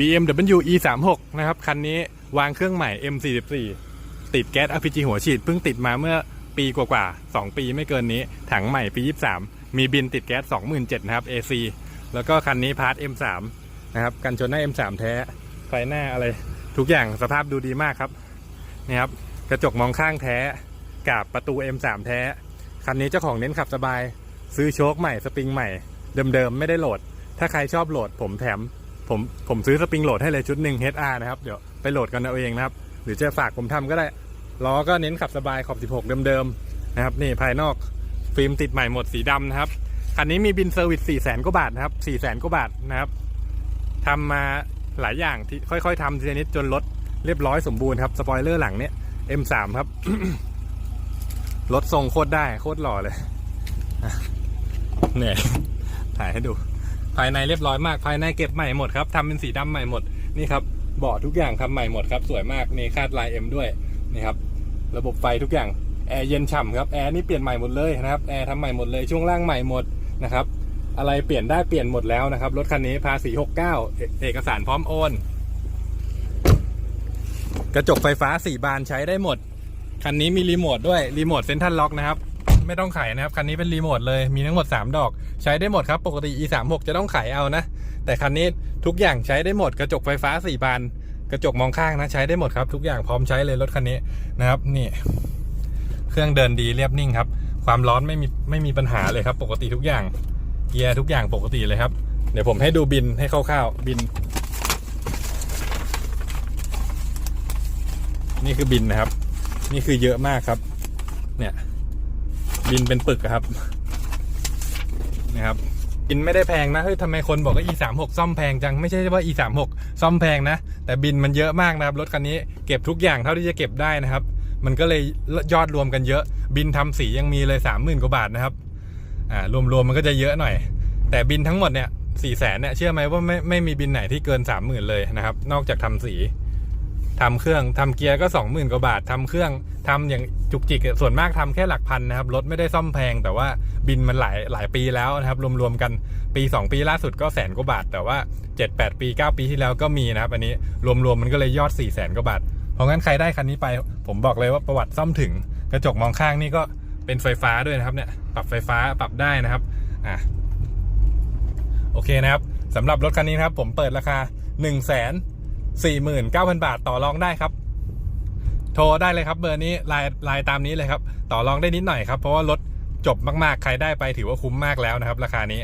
BMW E36 นะครับ คันนี้วางเครื่องใหม่ M44 ติดแก๊ส RPG หัวฉีดเพิ่งติดมาเมื่อปีกว่าๆ 2 ปีไม่เกินนี้ ถังใหม่ปี 23 มีบินติดแก๊ส 27,000นะครับ AC แล้วก็คันนี้พาร์ท M3 นะครับ กันชนหน้า M3 แท้ ไฟหน้าอะไร ทุกอย่างสภาพดูดีมากครับนี่ครับ กระจกมองข้างแท้กับประตู M3 แท้ คันนี้เจ้าของเน้นขับสบาย ซื้อโชคใหม่สปริงใหม่ เดิมๆ ไม่ได้โหลด ถ้าใครชอบโหลดผมแถม ผมผมซื้อสปริงโหลดให้เลยชุดหนึ่ง HR นะครับ เดี๋ยวไปโหลดกันเอาเองนะครับ หรือจะฝากผมทำก็ได้ ล้อก็เน้นขับสบายขอบ 16 เดิมๆนะครับ นี่ภายนอกฟิล์มติดใหม่หมดสีดำนะครับ คันนี้มีบินเซอร์วิส4 0 0 0 0 0กว่าบาทนะครับ4 0 0 0 0 0 กว่าบาทนะครับทำมาหลายอย่างที่ค่อยๆทำทีละนิดจนรถเรียบร้อยสมบูรณ์ครับ สปอยเลอร์หลังเนี้ย M3 ครับ รถทรงโคตรได้โคตรหล่อเลยเนี่ยถ่ายให้ดู ภายในเรียบร้อยมากภายในเก็บใหม่หมดครับทำเป็นสีดำใหม่หมดนี่ครับเบาะทุกอย่างทำใหม่หมดครับสวยมากนี่คาดลาย M ด้วยนี่ครับระบบไฟทุกอย่างแอร์เย็นฉ่ำครับแอร์นี่เปลี่ยนใหม่หมดเลยนะครับแอร์ทำใหม่หมดเลยช่วงล่างใหม่หมดนะครับอะไรเปลี่ยนได้เปลี่ยนหมดแล้วนะครับรถคันนี้ภาษี69 เอเอกสารพร้อมโอน กระจกไฟฟ้าสี่บานใช้ได้หมด คันนี้มีรีโมทด้วยรีโมทเซ็นทรัลล็อกนะครับ ไม่ต้องไขนะครับ คันนี้เป็นรีโมทเลยมีทั้งหมด 3 ดอก ใช้ได้หมดครับ ปกติ e36 จะต้องไขเอานะ แต่คันนี้ทุกอย่างใช้ได้หมดกระจกไฟฟ้า4บานกระจกมองข้างนะใช้ได้หมดครับ ทุกอย่างพร้อมใช้เลยรถคันนี้นะครับนี่ เครื่องเดินดีเรียบนิ่งครับ ความร้อนไม่มีไม่มีปัญหาเลยครับ ปกติทุกอย่างเกียร์ทุกอย่างปกติเลยครับ เดี๋ยวผมให้ดูบินให้คร่าวๆบิน นี่คือบินนะครับ นี่คือเยอะมากครับ เนี่ย บินเป็นปึกครับนะครับบินไม่ได้แพงนะเฮ้ยทำไมคนบอกว่า e 3 6ซ่อมแพงจังไม่ใช่ว่า e 3 6ซ่อมแพงนะ แต่บินมันเยอะมากนะครับรถคันนี้เก็บทุกอย่างเท่าที่จะเก็บได้นะครับ มันก็เลยยอดรวมกันเยอะ บินทำสียังมีเลย 30,000กว่าบาทนะครับอ่ารวมๆมมันก็จะเยอะหน่อย แต่บินทั้งหมดเนี่ยสี่แสนเนี่ยเชื่อไหมว่าไม่ไม่มีบินไหนที่เกิน 30,000 เลยนะครับ นอกจากทำสี ทำเครื่องทำเกียร์ก็สองหมื่นกว่าบาททำเครื่องทำอย่างจุกจิกส่วนมากทำแค่หลักพันนะครับรถไม่ได้ซ่อมแพง แต่ว่าบินมันหลายหลายปีแล้วนะครับ รวมๆกันปี 2 ปีล่าสุดก็แสนกว่าบาท แต่ว่า 7 8 ปี 9 ปีที่แล้วก็มีนะครับ อันนี้รวมๆมันก็เลยยอด4 0 0แสนกว่าบาท เพราะงั้นใครได้คันนี้ไป ผมบอกเลยว่าประวัติซ่อมถึงกระจกมองข้างนี่ก็เป็นไฟฟ้าด้วยนะครับเนี่ยปรับไฟฟ้าปรับได้นะครับอะโอเคนะครับสำหรับรถคันนี้นะครับ ผมเปิดราคา1 4 9 0 0 0 บาทต่อรองได้ครับ โทรได้เลยครับ เบอร์นี้ไลน์ไลน์ตามนี้เลยครับ ต่อรองได้นิดหน่อยครับ เพราะว่ารถจบมากๆ ใครได้ไปถือว่าคุ้มมากแล้วนะครับ ราคานี้